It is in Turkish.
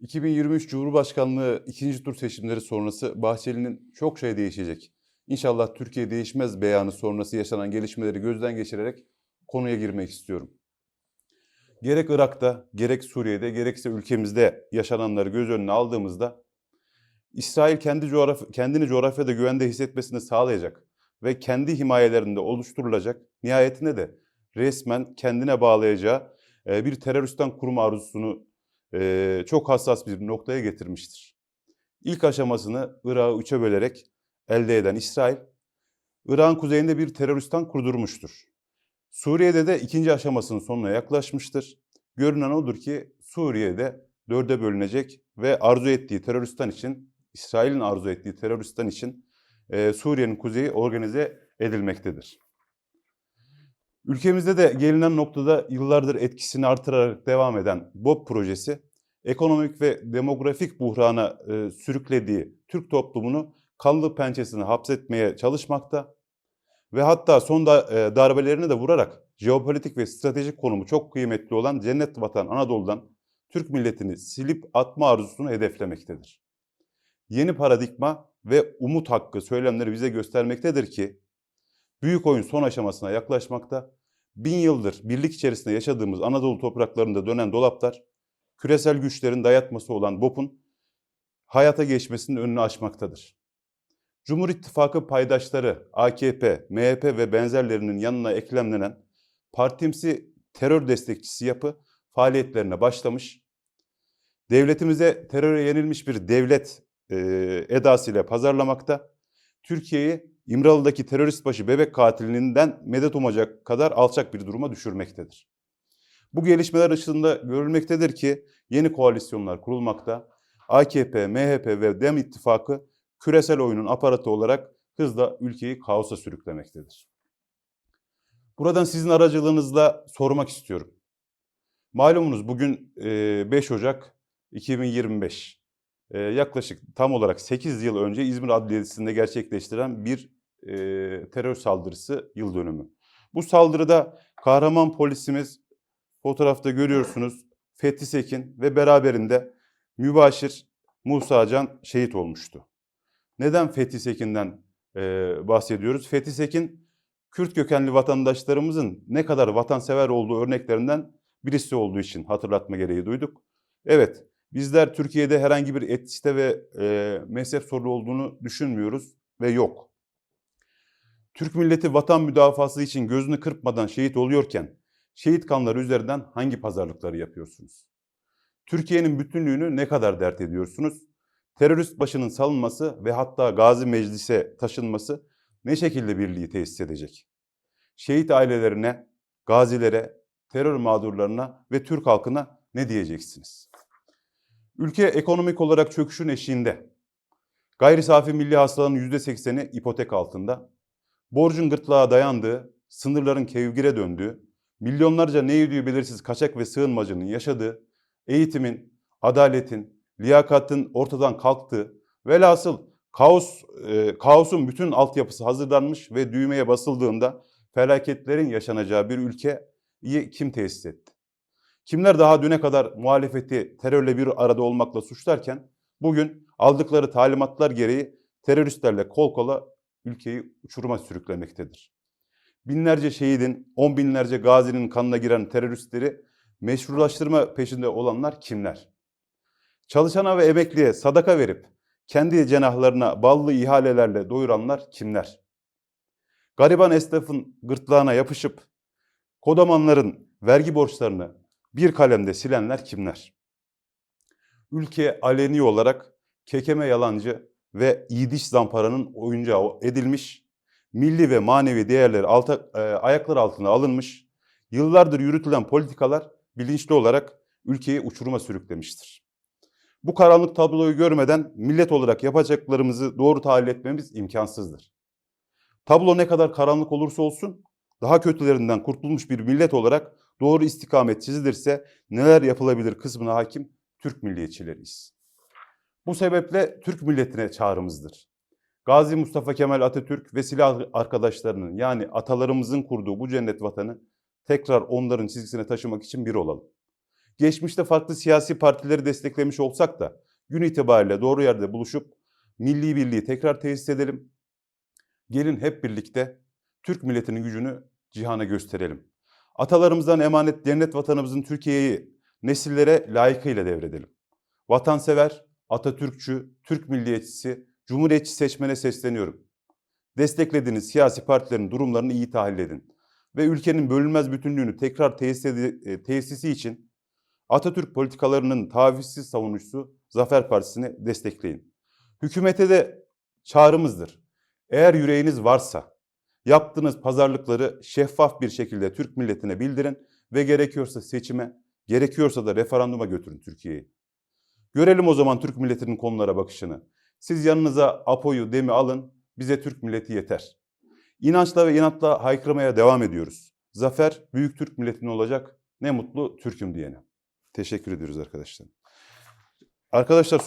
2023 Cumhurbaşkanlığı ikinci tur seçimleri sonrası Bahçeli'nin çok şey değişecek. İnşallah Türkiye değişmez beyanı sonrası yaşanan gelişmeleri gözden geçirerek konuya girmek istiyorum. Gerek Irak'ta, gerek Suriye'de, gerekse ülkemizde yaşananları göz önüne aldığımızda İsrail kendi coğraf kendini coğrafyada güvende hissetmesini sağlayacak ve kendi himayelerinde oluşturulacak nihayetinde de resmen kendine bağlayacağı e, bir teröristten kurma arzusunu e, çok hassas bir noktaya getirmiştir. İlk aşamasını Irak'ı üçe bölerek elde eden İsrail, Irak'ın kuzeyinde bir teröristan kurdurmuştur. Suriye'de de ikinci aşamasının sonuna yaklaşmıştır. Görünen odur ki Suriye'de dörde bölünecek ve arzu ettiği teröristan için, İsrail'in arzu ettiği teröristan için e, Suriye'nin kuzeyi organize edilmektedir. Ülkemizde de gelinen noktada yıllardır etkisini artırarak devam eden BOP projesi, ekonomik ve demografik buhrana e, sürüklediği Türk toplumunu kanlı pençesine hapsetmeye çalışmakta ve hatta son da, e, darbelerini de vurarak jeopolitik ve stratejik konumu çok kıymetli olan cennet vatan Anadolu'dan Türk milletini silip atma arzusunu hedeflemektedir. Yeni paradigma ve umut hakkı söylemleri bize göstermektedir ki büyük oyun son aşamasına yaklaşmakta. Bin yıldır birlik içerisinde yaşadığımız Anadolu topraklarında dönen dolaplar, küresel güçlerin dayatması olan BOP'un hayata geçmesinin önünü açmaktadır. Cumhur İttifakı paydaşları AKP, MHP ve benzerlerinin yanına eklemlenen partimsi terör destekçisi yapı faaliyetlerine başlamış. Devletimize teröre yenilmiş bir devlet e, edasıyla pazarlamakta. Türkiye'yi İmralı'daki terörist başı bebek katilinden medet umacak kadar alçak bir duruma düşürmektedir. Bu gelişmeler ışığında görülmektedir ki yeni koalisyonlar kurulmakta. AKP, MHP ve DEM ittifakı küresel oyunun aparatı olarak hızla ülkeyi kaosa sürüklemektedir. Buradan sizin aracılığınızla sormak istiyorum. Malumunuz bugün 5 Ocak 2025. Yaklaşık tam olarak 8 yıl önce İzmir Adliyesi'nde gerçekleştiren bir terör saldırısı yıl dönümü. Bu saldırıda kahraman polisimiz fotoğrafta görüyorsunuz Fethi Sekin ve beraberinde mübaşir Musa Can şehit olmuştu. Neden Fethi Sekin'den e, bahsediyoruz? Fethi Sekin, Kürt kökenli vatandaşlarımızın ne kadar vatansever olduğu örneklerinden birisi olduğu için hatırlatma gereği duyduk. Evet, bizler Türkiye'de herhangi bir etniste ve e, mezhep sorunu olduğunu düşünmüyoruz ve yok. Türk milleti vatan müdafası için gözünü kırpmadan şehit oluyorken, şehit kanları üzerinden hangi pazarlıkları yapıyorsunuz? Türkiye'nin bütünlüğünü ne kadar dert ediyorsunuz? terörist başının salınması ve hatta Gazi Meclis'e taşınması ne şekilde birliği tesis edecek? Şehit ailelerine, gazilere, terör mağdurlarına ve Türk halkına ne diyeceksiniz? Ülke ekonomik olarak çöküşün eşiğinde. Gayri safi milli hasılanın %80'i ipotek altında. Borcun gırtlağa dayandığı, sınırların kevgire döndüğü, milyonlarca ne yediği belirsiz kaçak ve sığınmacının yaşadığı, eğitimin, adaletin, liyakatın ortadan kalktığı, velhasıl kaos, e, kaosun bütün altyapısı hazırlanmış ve düğmeye basıldığında felaketlerin yaşanacağı bir ülkeyi kim tesis etti? Kimler daha düne kadar muhalefeti terörle bir arada olmakla suçlarken bugün aldıkları talimatlar gereği teröristlerle kol kola ülkeyi uçuruma sürüklemektedir. Binlerce şehidin, on binlerce gazinin kanına giren teröristleri meşrulaştırma peşinde olanlar kimler? Çalışana ve emekliye sadaka verip kendi cenahlarına ballı ihalelerle doyuranlar kimler? Gariban esnafın gırtlağına yapışıp kodamanların vergi borçlarını bir kalemde silenler kimler? Ülke aleni olarak kekeme yalancı ve iyiliş zamparanın oyuncağı edilmiş, milli ve manevi değerleri alta, e, ayaklar altına alınmış, yıllardır yürütülen politikalar bilinçli olarak ülkeyi uçuruma sürüklemiştir. Bu karanlık tabloyu görmeden millet olarak yapacaklarımızı doğru tahlil etmemiz imkansızdır. Tablo ne kadar karanlık olursa olsun daha kötülerinden kurtulmuş bir millet olarak doğru istikamet çizilirse neler yapılabilir kısmına hakim Türk milliyetçileriyiz. Bu sebeple Türk milletine çağrımızdır. Gazi Mustafa Kemal Atatürk ve silah arkadaşlarının yani atalarımızın kurduğu bu cennet vatanı tekrar onların çizgisine taşımak için bir olalım. Geçmişte farklı siyasi partileri desteklemiş olsak da gün itibariyle doğru yerde buluşup milli birliği tekrar tesis edelim. Gelin hep birlikte Türk milletinin gücünü cihana gösterelim. Atalarımızdan emanet cennet vatanımızın Türkiye'yi nesillere layıkıyla devredelim. Vatansever, Atatürkçü, Türk milliyetçisi, Cumhuriyetçi seçmene sesleniyorum. Desteklediğiniz siyasi partilerin durumlarını iyi tahlil edin. Ve ülkenin bölünmez bütünlüğünü tekrar tesis edi- e, tesisi için Atatürk politikalarının tavizsiz savunucusu Zafer Partisi'ni destekleyin. Hükümete de çağrımızdır. Eğer yüreğiniz varsa yaptığınız pazarlıkları şeffaf bir şekilde Türk milletine bildirin ve gerekiyorsa seçime, gerekiyorsa da referanduma götürün Türkiye'yi. Görelim o zaman Türk milletinin konulara bakışını. Siz yanınıza Apo'yu, Dem'i alın, bize Türk milleti yeter. İnançla ve inatla haykırmaya devam ediyoruz. Zafer büyük Türk milletinin olacak. Ne mutlu Türk'üm diyene. Teşekkür ediyoruz arkadaşlar. Arkadaşlar